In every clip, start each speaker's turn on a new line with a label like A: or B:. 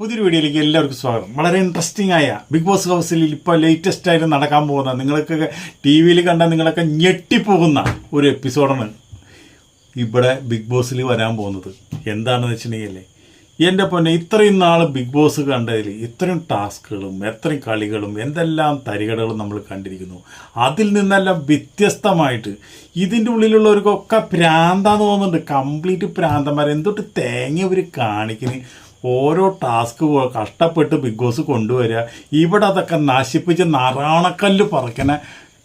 A: പുതിയൊരു വീഡിയോയിലേക്ക് എല്ലാവർക്കും സ്വാഗതം. വളരെ ഇൻട്രസ്റ്റിംഗ് ആയ ബിഗ് ബോസ് ഹൗസിൽ ഇപ്പോൾ ലേറ്റസ്റ്റ് ആയിട്ട് നടക്കാൻ പോകുന്ന നിങ്ങൾക്ക് ടി വിയിൽ കണ്ട നിങ്ങളൊക്കെ ഞെട്ടിപ്പോകുന്ന ഒരു എപ്പിസോഡാണ് ഇവിടെ ബിഗ് ബോസിൽ വരാൻ പോകുന്നത്. എന്താണെന്ന് വെച്ചിട്ടുണ്ടെങ്കിൽ എന്റെ പൊന്നെ ഇത്രയും നാൾ ബിഗ് ബോസ് കണ്ടതിൽ ഇത്രയും ടാസ്കുകളും എത്രയും കളികളും എന്തെല്ലാം തരികടകളും നമ്മൾ കണ്ടിരിക്കുന്നു. അതിൽ നിന്നെല്ലാം വ്യത്യസ്തമായിട്ട് ഇതിന്റെ ഉള്ളിലുള്ളവർക്കൊക്കെ പ്രാന്താന്ന് തോന്നുന്നുണ്ട്. കംപ്ലീറ്റ് പ്രാന്തന്മാർ എന്തൊട്ട് തേങ്ങ ഇവർ കാണിക്കുന്നു ഓരോ ടാസ്ക് കഷ്ടപ്പെട്ട് ബിഗ് ബോസ് കൊണ്ടുവരിക. ഇവിടെ അതൊക്കെ നശിപ്പിച്ച് നാറാണക്കല്ല് പറക്കണ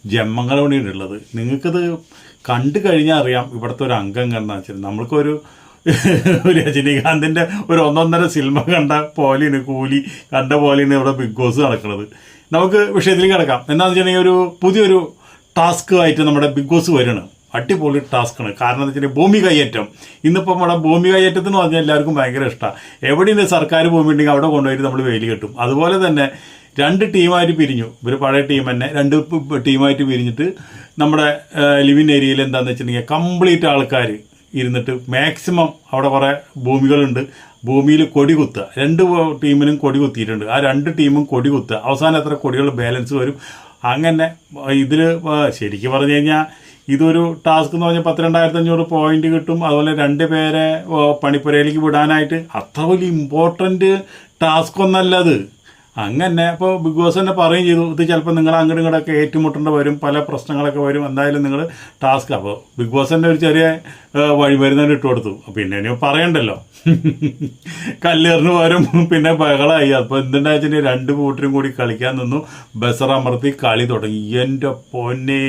A: ജന്മങ്ങളോടെയുള്ളത് നിങ്ങൾക്കത് കണ്ടു കഴിഞ്ഞാൽ അറിയാം ഇവിടുത്തെ ഒരു അംഗം കണ്ടാ വെച്ചാൽ നമ്മൾക്കൊരു രജനീകാന്തിന്റെ ഒരു ഒന്നൊന്നര സിനിമ കണ്ട പോലെയാണ് കൂലി കണ്ട പോലെയാണ് ഇവിടെ ബിഗ് ബോസ് നടക്കുന്നത്. നമുക്ക് വിഷയത്തിലേക്ക് കിടക്കാം. എന്താണെന്ന് വെച്ചിട്ടുണ്ടെങ്കിൽ ഒരു പുതിയൊരു ടാസ്ക് ആയിട്ട് നമ്മുടെ ബിഗ് ബോസ് വരണം അടിപൊളി ടാസ്ക്കാണ്. കാരണം എന്താ വെച്ചാൽ ഭൂമി കയ്യേറ്റം. ഇന്നിപ്പോൾ നമ്മുടെ ഭൂമി കയ്യേറ്റത്തിന് പറഞ്ഞാൽ എല്ലാവർക്കും ഭയങ്കര ഇഷ്ടമാണ് എവിടെയാണ് സർക്കാർ ഭൂമി ഉണ്ടെങ്കിൽ അവിടെ കൊണ്ടുപോയിട്ട് നമ്മൾ വെയിൽ കെട്ടും. അതുപോലെ തന്നെ രണ്ട് ടീമായിട്ട് പിരിഞ്ഞു. ഇവർ പഴയ ടീം തന്നെ. രണ്ട് ടീമായിട്ട് പിരിഞ്ഞിട്ട് നമ്മുടെ ലിവിൻ ഏരിയയിൽ എന്താണെന്ന് വെച്ചിട്ടുണ്ടെങ്കിൽ കംപ്ലീറ്റ് ആൾക്കാർ ഇരുന്നിട്ട് മാക്സിമം അവിടെ കുറേ ഭൂമികളുണ്ട്. ഭൂമിയിൽ കൊടി കുത്തുക. രണ്ട് ടീമിനും കൊടി കുത്തിയിട്ടുണ്ട്. ആ രണ്ട് ടീമും കൊടി കുത്തുക. അവസാനം എത്ര കൊടികൾ ബാലൻസ് വരും? അങ്ങനെ ഇതിൽ ശരിക്കും പറഞ്ഞു കഴിഞ്ഞാൽ ഇതൊരു ടാസ്ക് എന്ന് പറഞ്ഞാൽ പത്തിരണ്ടായിരത്തി അഞ്ഞൂറ് പോയിന്റ് കിട്ടും. അതുപോലെ രണ്ട് പേരെ പണിപ്പുരയിലേക്ക് വിടാനായിട്ട്. അത്ര വലിയ ഇമ്പോർട്ടന്റ് ടാസ്ക് ഒന്നല്ല അത്. അങ്ങനെ ഇപ്പോൾ ബിഗ് ബോസ് തന്നെ പറയുകയും ചെയ്തു. ഇത് ചിലപ്പോൾ നിങ്ങൾ അങ്ങോട്ടും ഇങ്ങോട്ടൊക്കെ ഏറ്റുമുട്ടേണ്ടി വരും പല പ്രശ്നങ്ങളൊക്കെ വരും. എന്തായാലും നിങ്ങൾ ടാസ്ക് അപ്പോൾ ബിഗ് ബോസ് തന്നെ ഒരു ചെറിയ വഴി വരുന്നതിന് ഇട്ട് കൊടുത്തു. പിന്നെ ഇനി പറയണ്ടല്ലോ. കല്ലേറിന് പകരം പിന്നെ ബഹളമായി അപ്പോൾ എന്തുണ്ടാ വെച്ചാൽ രണ്ട് കൂട്ടരും കൂടി കളിക്കാൻ നിന്നു. ബസർ അമർത്തി കളി തുടങ്ങി. എന്റെ പൊന്നേ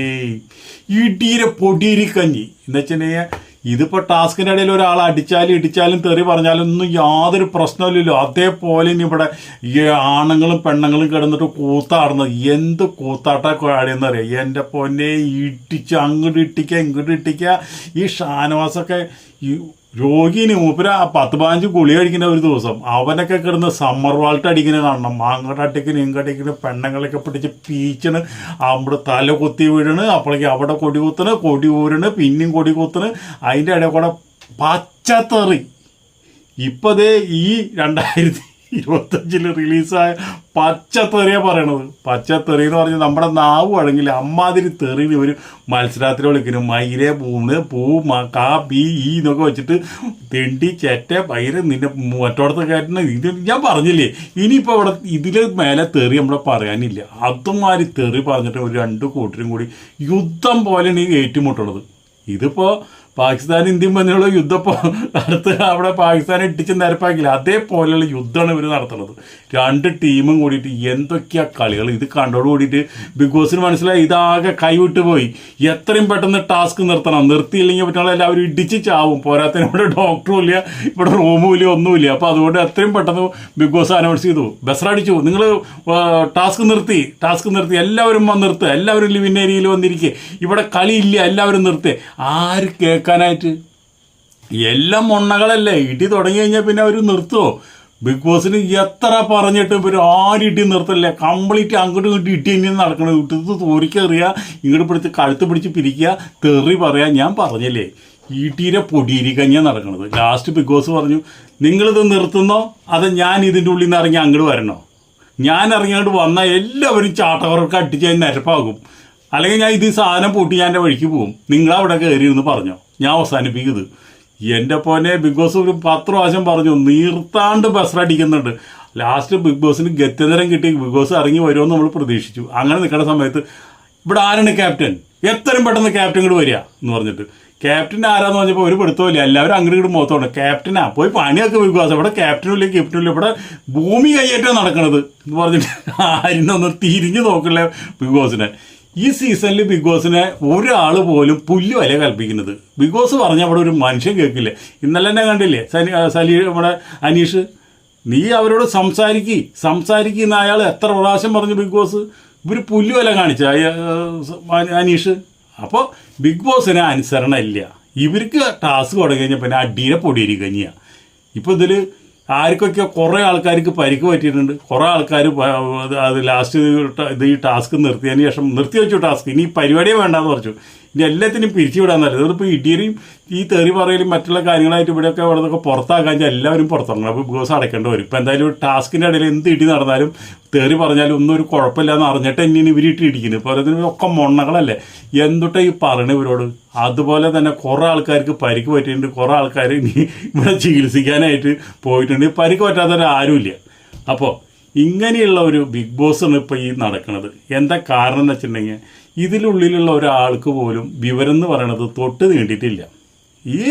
A: ഇടീരെ പൊടിയിരി കഞ്ഞി. എന്ന് വെച്ചിട്ടുണ്ടെങ്കിൽ ഇതിപ്പോൾ ടാസ്കിന്റെ ഇടയിൽ ഒരാൾ അടിച്ചാലും ഇടിച്ചാലും തെറി പറഞ്ഞാലും ഒന്നും യാതൊരു പ്രശ്നമില്ലല്ലോ അതേപോലെ ഇനി ഇവിടെ ഈ ആണുങ്ങളും പെണ്ണുങ്ങളും കിടന്നിട്ട് കൂത്താടുന്നത്. എന്ത് കൂത്താട്ട ആടിയെന്ന് അറിയാം എന്റെ പൊന്നെ ഇടിച്ച് അങ്ങോട്ട് ഇട്ടിക്ക ഇങ്ങോട്ട് ഇട്ടിക്ക. ഈ ഷാനവാസൊക്കെ രോഗിന് മൂപ്പര പത്ത് പതിനഞ്ച് ഗുളി കഴിക്കുന്ന ഒരു ദിവസം അവനൊക്കെ കിടന്ന് സമ്മർ വാൾട്ട് അടിക്കുന്ന കാണണം. അങ്ങോട്ട് അടിക്കുന്ന ഇങ്ങോട്ട് അടിക്കുന്ന പെണ്ണുങ്ങളൊക്കെ പിടിച്ച് പീച്ചണ്. അവിടെ തല കുത്തി വീഴണ്. അപ്പോഴേക്ക് അവിടെ കൊടി കുത്തണ് കൊടി ഊരണ് പിന്നെയും കൊടി കുത്തണ്. അതിന്റെ ഇടയിൽ കൂടെ പച്ചത്തെറി. ഇപ്പതേ ഈ രണ്ടായിരത്തി ഇരുപത്തഞ്ചിൽ റിലീസായ പച്ചത്തെറിയ പറയണത്. പച്ചത്തെറി എന്ന് പറഞ്ഞാൽ നമ്മുടെ നാവ് വഴങ്ങില്ല. അമ്മാതിരി തെറി ഒരു മത്സരത്തിൽ വിളിക്കുന്നു. മയിലെ പൂണ് പൂ മ- കാ പി ഈ എന്നൊക്കെ വെച്ചിട്ട് തെണ്ടി ചേറ്റ പൈര നിന്നെ മറ്റോടത്ത് കയറ്റുന്ന ഇത് ഞാൻ പറഞ്ഞില്ലേ? ഇനിയിപ്പോൾ ഇവിടെ ഇതിൽ മേലെ തെറി നമ്മളെ പറയാനില്ല. അതുമാതിരി തെറി പറഞ്ഞിട്ട് ഒരു രണ്ട് കൂട്ടരും കൂടി യുദ്ധം പോലെയാണ് ഈ ഏറ്റുമുട്ടുള്ളത് ഇതിപ്പോ പാകിസ്ഥാൻ ഇന്ത്യയും തമ്മിലുള്ള യുദ്ധം ഇപ്പോൾ അടുത്ത് അവിടെ പാകിസ്ഥാനെ ഇട്ടിച്ച് നിരപ്പാക്കില്ല അതേപോലെയുള്ള യുദ്ധമാണ് ഇവർ നടത്തുന്നത്. രണ്ട് ടീമും കൂടിയിട്ട് എന്തൊക്കെയാ കളികൾ? ഇത് കണ്ടോട് കൂടിയിട്ട് ബിഗ് ബോസിന് മനസ്സിലായി. ഇതാകെ കൈവിട്ട് പോയി. എത്രയും പെട്ടെന്ന് ടാസ്ക് നിർത്തണം. നിർത്തിയില്ലെങ്കിൽ പറ്റുള്ള എല്ലാവരും ഇടിച്ച് ചാവും. പോരാത്തതിന് ഇവിടെ ഡോക്ടറും ഇല്ല. ഇവിടെ റൂമും ഇല്ല ഒന്നുമില്ല അപ്പോൾ അതുകൊണ്ട് എത്രയും പെട്ടെന്ന് ബിഗ് ബോസ് അനൗൺസ് ചെയ്തു. ബസ്സറടിച്ചു നിങ്ങൾ ടാസ്ക് നിർത്തി. ടാസ്ക് നിർത്തി. എല്ലാവരും വന്ന് നിർത്തുക എല്ലാവരും ലിവിൻ ഏരിയയിൽ വന്നിരിക്കുക ഇവിടെ കളിയില്ല. എല്ലാവരും നിർത്തുക ആര് കേൾക്കാനായിട്ട് എല്ലാം മൊണ്ണകളല്ലേ? ഇടി തുടങ്ങി കഴിഞ്ഞാൽ പിന്നെ അവർ നിർത്തുമോ ബിഗ് ബോസിന് എത്ര പറഞ്ഞിട്ട് ആരും ഇടി നിർത്തല്ലേ കംപ്ലീറ്റ് അങ്ങോട്ടും ഇങ്ങോട്ടും ഇട്ടി ഇനി നടക്കണത്. ഇട്ടത് തോരിക്കെറിയുക ഇങ്ങോട്ട് പിടിച്ച് കഴുത്ത് പിടിച്ച് പിരിക്കുക തെറി പറയാ. ഞാൻ പറഞ്ഞില്ലേ ഈട്ടീരെ പൊടിയിരിക്കഞ്ഞാൽ നടക്കണത്. ലാസ്റ്റ് ബിഗ് ബോസ് പറഞ്ഞു നിങ്ങളിത് നിർത്തുന്നോ? അത് ഞാൻ ഇതിന്റെ ഉള്ളിൽ നിന്ന് ഇറങ്ങി അങ്ങോട്ട് വരണോ? ഞാൻ ഇറങ്ങിയോണ്ട് വന്നാൽ എല്ലാവരും ചാട്ടവർക്ക് അടിച്ച് നിരപ്പാകും. അല്ലെങ്കിൽ ഞാൻ ഇത് സാധനം പൂട്ടി ഞാൻ എന്റെ വഴിക്ക് പോകും നിങ്ങൾ അവിടെ കയറി എന്ന് പറഞ്ഞോ. ഞാൻ അവസാനിപ്പിക്കുന്നത് എന്റെ പോനെ ബിഗ് ബോസ് ഒരു പത്ത് പ്രാവശ്യം പറഞ്ഞു നീർത്താണ്ട് ബസ്സടിക്കുന്നുണ്ട് ലാസ്റ്റ് ബിഗ് ബോസിന് ഗത്യന്തരം കിട്ടി. ബിഗ് ബോസ് ഇറങ്ങി വരുമെന്ന് നമ്മൾ പ്രതീക്ഷിച്ചു. അങ്ങനെ നിൽക്കുന്ന സമയത്ത് ഇവിടെ ആരാണ് ക്യാപ്റ്റൻ? എത്രയും പെട്ടെന്ന് ക്യാപ്റ്റൻ ഇങ്ങോട്ട് വരിക എന്ന് പറഞ്ഞിട്ട്. ക്യാപ്റ്റൻ ആരാന്ന് പറഞ്ഞപ്പോൾ ഒരു പിടുത്തമില്ല എല്ലാവരും അങ്ങോട്ട് ഇങ്ങോട്ട് മുഖത്തോണ്ട് ക്യാപ്റ്റനാ പോയി പണിയൊക്കെ ബിഗ് ബോസ്. ഇവിടെ ക്യാപ്റ്റനും ഇല്ല ക്യാപ്റ്റനും ഇല്ല. ഇവിടെ ഭൂമി കൈയേറ്റം നടക്കണത് എന്ന് പറഞ്ഞിട്ട് ആരും ഒന്ന് തിരിഞ്ഞു നോക്കില്ല ബിഗ് ബോസിനെ. ഈ സീസണിൽ ബിഗ് ബോസിനെ ഒരാൾ പോലും പുല്ല് വില കൽപ്പിക്കുന്നത്. ബിഗ് ബോസ് പറഞ്ഞാൽ അവിടെ ഒരു മനുഷ്യൻ കേൾക്കില്ല? ഇന്നലെ തന്നെ കണ്ടില്ലേ? സനി സലീ നമ്മുടെ അനീഷ്. നീ അവരോട് സംസാരിക്കി സംസാരിക്കുന്ന അയാൾ എത്ര പ്രാവശ്യം പറഞ്ഞു ബിഗ് ബോസ് ഇവർ പുല്ല് വില കാണിച്ച അനീഷ്. അപ്പോൾ ബിഗ് ബോസിന് അനുസരണ ഇല്ല. ഇവർക്ക് ടാസ്ക് തുടങ്ങി കഴിഞ്ഞാൽ പിന്നെ അടിയുടെ പൊടിയിരിക്കഞ്ഞിയാണ് ഇപ്പോൾ ഇതിൽ ആർക്കൊക്കെ കുറേ ആൾക്കാർക്ക് പരിക്ക് പറ്റിയിട്ടുണ്ട്. കുറേ ആൾക്കാർ അത് ലാസ്റ്റ് ഇത് ഈ ടാസ്ക് നിർത്തിയതിന് ശേഷം നിർത്തി വെച്ചു ടാസ്ക് ഇനി പരിപാടിയെ വേണ്ടാന്ന് പറഞ്ഞു. ഇനി എല്ലാത്തിനും പിരിച്ചുവിടാൻ നല്ലത് ഇടിയരെയും ഈ തെറി പറയലും മറ്റുള്ള കാര്യങ്ങളായിട്ട് ഇവിടെയൊക്കെ ഇവിടെയൊക്കെ പുറത്താക്കാൻ എല്ലാവരും പുറത്തിറങ്ങണം. അപ്പോൾ ബിഗ് ബോസ് അടയ്ക്കേണ്ടി വരും. ഇപ്പം എന്തായാലും ഒരു ടാസ്കിന്റെ ഇടയിൽ എന്ത് ഇടി നടന്നാലും തെറി പറഞ്ഞാലും ഒന്നും ഒരു കുഴപ്പമില്ല എന്ന് അറിഞ്ഞിട്ട് എന്നെ ഇവർ ഇട്ടിരിക്കുന്നത് ഇപ്പോൾ അതിന് ഒക്കെ മൊണ്ണകളല്ലേ? എന്തുട്ടാ ഈ പറയണ ഇവരോട്? അതുപോലെ തന്നെ കുറേ ആൾക്കാർക്ക് പരിക്ക് പറ്റിയിട്ടുണ്ട്. കുറേ ആൾക്കാർ ഇനി ഇവിടെ ചികിത്സിക്കാനായിട്ട് പോയിട്ടുണ്ട്. പരിക്ക് പറ്റാത്തവർ ആരുമില്ല. അപ്പോൾ ഇങ്ങനെയുള്ള ഒരു ബിഗ് ബോസാണ് ഇപ്പോൾ ഈ നടക്കുന്നത് എന്താ കാരണം എന്ന് വെച്ചിട്ടുണ്ടെങ്കിൽ ഇതിലുള്ളിലുള്ള ഒരാൾക്ക് പോലും വിവരം എന്ന് പറയണത് തൊട്ട് നീണ്ടിട്ടില്ല. ഈ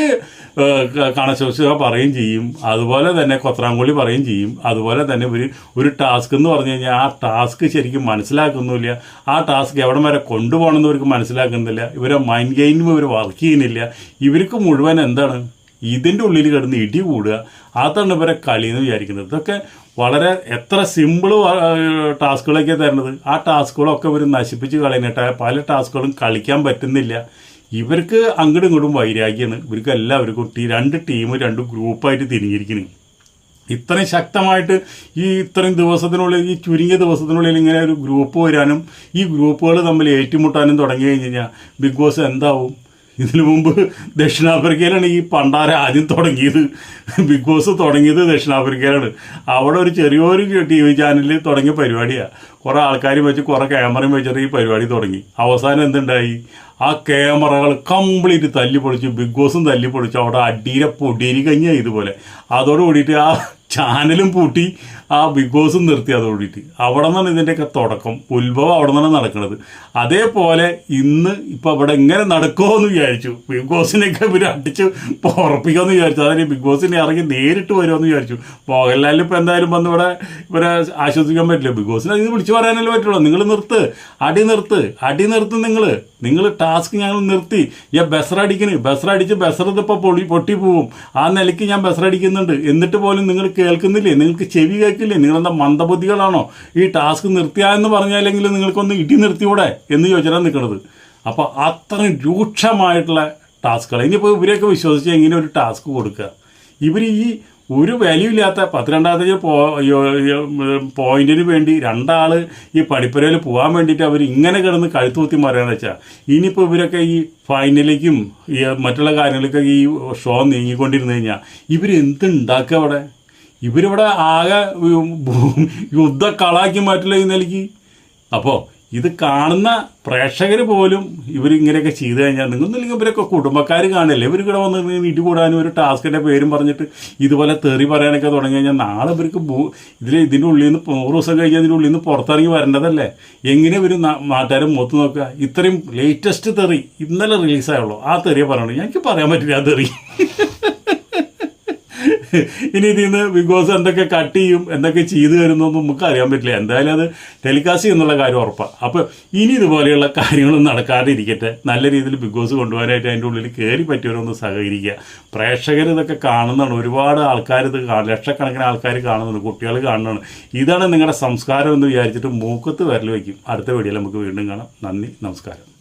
A: കണശോശ പറയും ചെയ്യും. അതുപോലെ തന്നെ കൊത്രാങ്കുളി പറയും ചെയ്യും. അതുപോലെ തന്നെ ഒരു ഒരു ടാസ്ക് എന്ന് പറഞ്ഞു കഴിഞ്ഞാൽ ആ ടാസ്ക് ശരിക്കും മനസ്സിലാക്കുന്നില്ല ആ ടാസ്ക് എവിടെ വരെ കൊണ്ടുപോകണമെന്ന് ഇവർക്ക് മനസ്സിലാക്കുന്നില്ല. ഇവരെ മൈൻഡ് ഗെയിനും ഇവർ വർക്ക് ചെയ്യുന്നില്ല. ഇവർക്ക് മുഴുവൻ എന്താണ്? ഇതിന്റെ ഉള്ളിൽ കിടന്ന് ഇടി കൂടുക. അതാണ് ഇവരെ കളി എന്ന് വിചാരിക്കുന്നത്. ഇതൊക്കെ വളരെ എത്ര സിമ്പിൾ ടാസ്കുകളൊക്കെ തരുന്നത്. ആ ടാസ്കുകളൊക്കെ ഇവർ നശിപ്പിച്ച് കളയുന്നിട്ട് പല ടാസ്കുകളും കളിക്കാൻ പറ്റുന്നില്ല. ഇവർക്ക് അങ്ങോട്ടും ഇങ്ങോട്ടും വൈരാഗ്യമാണ് ഇവർക്ക് എല്ലാവർക്കും ടീ രണ്ട് ടീം രണ്ട് ഗ്രൂപ്പായിട്ട് തിരിഞ്ഞിരിക്കുന്നു ഇത്രയും ശക്തമായിട്ട് ഈ ഇത്രയും ദിവസത്തിനുള്ളിൽ ഈ ചുരുങ്ങിയ ദിവസത്തിനുള്ളിൽ ഇങ്ങനെ ഒരു ഗ്രൂപ്പ് വരാനും ഈ ഗ്രൂപ്പുകൾ തമ്മിൽ ഏറ്റുമുട്ടാനും തുടങ്ങി കഴിഞ്ഞ് കഴിഞ്ഞാൽ ബിഗ് ബോസ് എന്താവും? ഇതിനു മുമ്പ് ദക്ഷിണാഫ്രിക്കയിലാണ് ഈ പണ്ടാര ആദ്യം തുടങ്ങിയത്. ബിഗ് ബോസ് തുടങ്ങിയത് ദക്ഷിണാഫ്രിക്കയിലാണ്. അവിടെ ഒരു ചെറിയൊരു ടി വി ചാനലിൽ തുടങ്ങിയ പരിപാടിയാണ് കുറേ ആൾക്കാരും വെച്ച് കുറേ ക്യാമറയും വെച്ചിട്ട് ഈ പരിപാടി തുടങ്ങി. അവസാനം എന്തുണ്ടായി? ആ ക്യാമറകൾ കംപ്ലീറ്റ് തല്ലി പൊളിച്ചു ബിഗ് ബോസും തല്ലി പൊളിച്ചു അവിടെ അടിയിലെ പൊടിയരി ഇതുപോലെ. അതോട് കൂടിയിട്ട് ആ ചാനലും പൂട്ടി. ആ ബിഗ് ബോസും നിർത്തി അത് ഓടിയിട്ട്. അവിടെ നിന്നാണ് ഇതിന്റെയൊക്കെ തുടക്കം. ഉത്ഭവം അവിടെ നിന്നാണ് നടക്കുന്നത്. അതേപോലെ ഇന്ന് ഇപ്പം അവിടെ എങ്ങനെ നടക്കുമോ എന്ന് വിചാരിച്ചു. ബിഗ് ബോസിനെയൊക്കെ ഇവർ അടിച്ച് ഉറപ്പിക്കാമെന്ന് വിചാരിച്ചു. അതായത് ബിഗ് ബോസിനെ ഇറങ്ങി നേരിട്ട് വരുമെന്ന് വിചാരിച്ചു. മോഹൻലാലിൽ ഇപ്പം എന്തായാലും വന്ന് ഇവിടെ ഇവരെ ആശ്വസിക്കാൻ പറ്റില്ല. ബിഗ് ബോസിനെ ഇത് വിളിച്ചു പറയാനല്ലേ പറ്റുള്ളൂ. നിങ്ങൾ നിർത്ത്. അടി നിർത്ത്. അടി നിർത്ത് നിങ്ങൾ നിങ്ങൾ ടാസ്ക് ഞങ്ങൾ നിർത്തി. ഞാൻ ബസർ അടിക്കണ്. ബസർ അടിച്ച് ബസർ ഇപ്പോൾ പൊളി പൊട്ടി പോവും. ആ നിലയ്ക്ക് ഞാൻ ബസറടിക്കുന്നുണ്ട് എന്നിട്ട് പോലും നിങ്ങൾ കേൾക്കുന്നില്ലേ? നിങ്ങൾക്ക് ചെവി കേൾക്കില്ലേ നിങ്ങളെന്താ മന്ദബുദ്ധികളാണോ? ഈ ടാസ്ക് നിർത്തിയാ എന്ന് പറഞ്ഞാലെങ്കിലും നിങ്ങൾക്കൊന്ന് ഇടി നിർത്തിയൂടെ എന്ന് ചോദിച്ചാൽ നിൽക്കുന്നത് അപ്പോൾ അത്രയും രൂക്ഷമായിട്ടുള്ള ടാസ്കുകൾ ഇനിയിപ്പോൾ ഇവരെയൊക്കെ വിശ്വസിച്ച് എങ്ങനെ ഒരു ടാസ്ക് കൊടുക്കുക? ഇവർ ഈ ഒരു വാല്യൂ ഇല്ലാത്ത പത്ത് രണ്ടാമത്തെ പോയിന്റിന് വേണ്ടി രണ്ടാൾ ഈ പഠിപ്പുരയിൽ പോകാൻ വേണ്ടിയിട്ട് അവർ ഇങ്ങനെ കിടന്ന് കഴുത്തുകുത്തി മറിയാന്ന് വെച്ചാൽ ഇനിയിപ്പോൾ ഇവരൊക്കെ ഈ ഫൈനലിലേക്കും മറ്റുള്ള കാര്യങ്ങൾക്കൊക്കെ ഈ ഷോ നീങ്ങിക്കൊണ്ടിരുന്നു കഴിഞ്ഞാൽ ഇവർ എന്തുണ്ടാക്കുക അവിടെ? ഇവരിവിടെ ആകെ യുദ്ധ കളാക്കി മാറ്റില്ല ഈ നിലയ്ക്ക്. അപ്പോൾ ഇത് കാണുന്ന പ്രേക്ഷകർ പോലും ഇവരിങ്ങനെയൊക്കെ ചെയ്തു കഴിഞ്ഞാൽ നിങ്ങൾ ഇല്ലെങ്കിൽ ഇവരൊക്കെ കുടുംബക്കാർ കാണില്ലേ? ഇവർ ഇവിടെ വന്ന് ഇടികൂടാനും കൂടാനും ഒരു ടാസ്കിന്റെ പേരും പറഞ്ഞിട്ട് ഇതുപോലെ തെറി പറയാനൊക്കെ തുടങ്ങി കഴിഞ്ഞാൽ നാളെ ഇവർക്ക് ഇതിൽ ഇതിന്റെ ഉള്ളിൽ നിന്ന് നൂറ് ദിവസം കഴിഞ്ഞാൽ ഇതിന്റെ ഉള്ളിൽ നിന്ന് പുറത്തിറങ്ങി വരേണ്ടതല്ലേ? എങ്ങനെ ഇവർ നാട്ടുകാരെ മുഖത്ത് നോക്കുക? ഇത്രയും ലേറ്റസ്റ്റ് തെറി ഇന്നലെ റിലീസായുള്ളൂ ആ തെറിയെ പറയണു എനിക്ക് പറയാൻ പറ്റില്ല ആ തെറി. ഇനി ഇതിൽ നിന്ന് ബിഗ് ബോസ് എന്തൊക്കെ കട്ട് ചെയ്യും എന്തൊക്കെ ചെയ്തു തരുന്നൊന്നും നമുക്ക് അറിയാൻ പറ്റില്ല. എന്തായാലും അത് ടെലികാസ്റ്റ് എന്നുള്ള കാര്യം ഉറപ്പാണ് അപ്പോൾ ഇനി ഇതുപോലെയുള്ള കാര്യങ്ങളൊന്നും നടക്കാതിരിക്കട്ടെ. നല്ല രീതിയിൽ ബിഗ് ബോസ് കൊണ്ടുപോകാനായിട്ട് അതിന്റെ ഉള്ളിൽ കയറി പറ്റിയവരൊന്ന് സഹകരിക്കുക. പ്രേക്ഷകർ ഇതൊക്കെ കാണുന്നതാണ്. ഒരുപാട് ആൾക്കാർ ഇത് ലക്ഷക്കണക്കിന് ആൾക്കാർ കാണുന്നുണ്ട്. കുട്ടികൾ കാണുന്നതാണ്. ഇതാണ് നിങ്ങളുടെ സംസ്കാരം എന്ന് വിചാരിച്ചിട്ട് മൂക്കത്ത് വരൽ വയ്ക്കും. അടുത്ത വീഡിയോയിൽ നമുക്ക് വീണ്ടും കാണാം. നന്ദി നമസ്കാരം.